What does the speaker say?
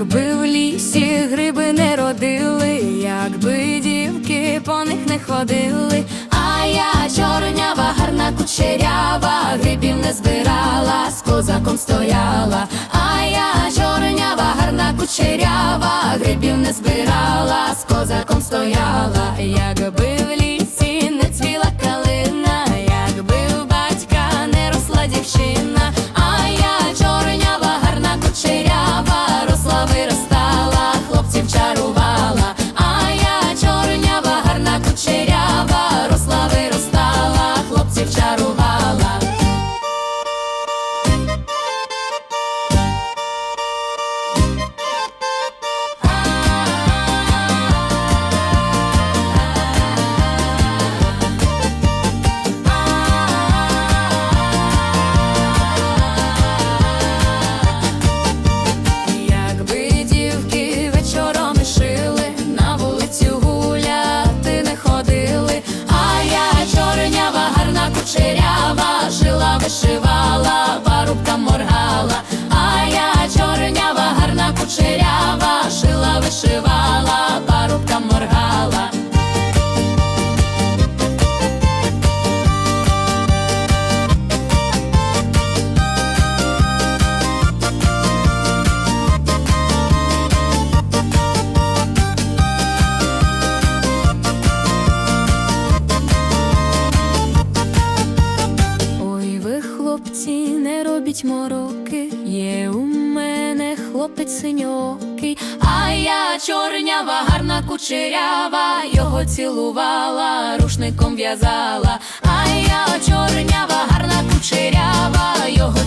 Якби в лісі гриби не родили, якби дівки по них не ходили, а я чорнява, гарна кучерява, грибів не збирала, з козаком стояла, а я чорнява, гарна кучерява, грибів не збирала, з козаком стояла, якби пітьмо роки, є у мене хлопець синьокий, а я чорнява, гарна кучерява, його цілувала, рушником в'язала, а я чорнява, гарна кучерява, його.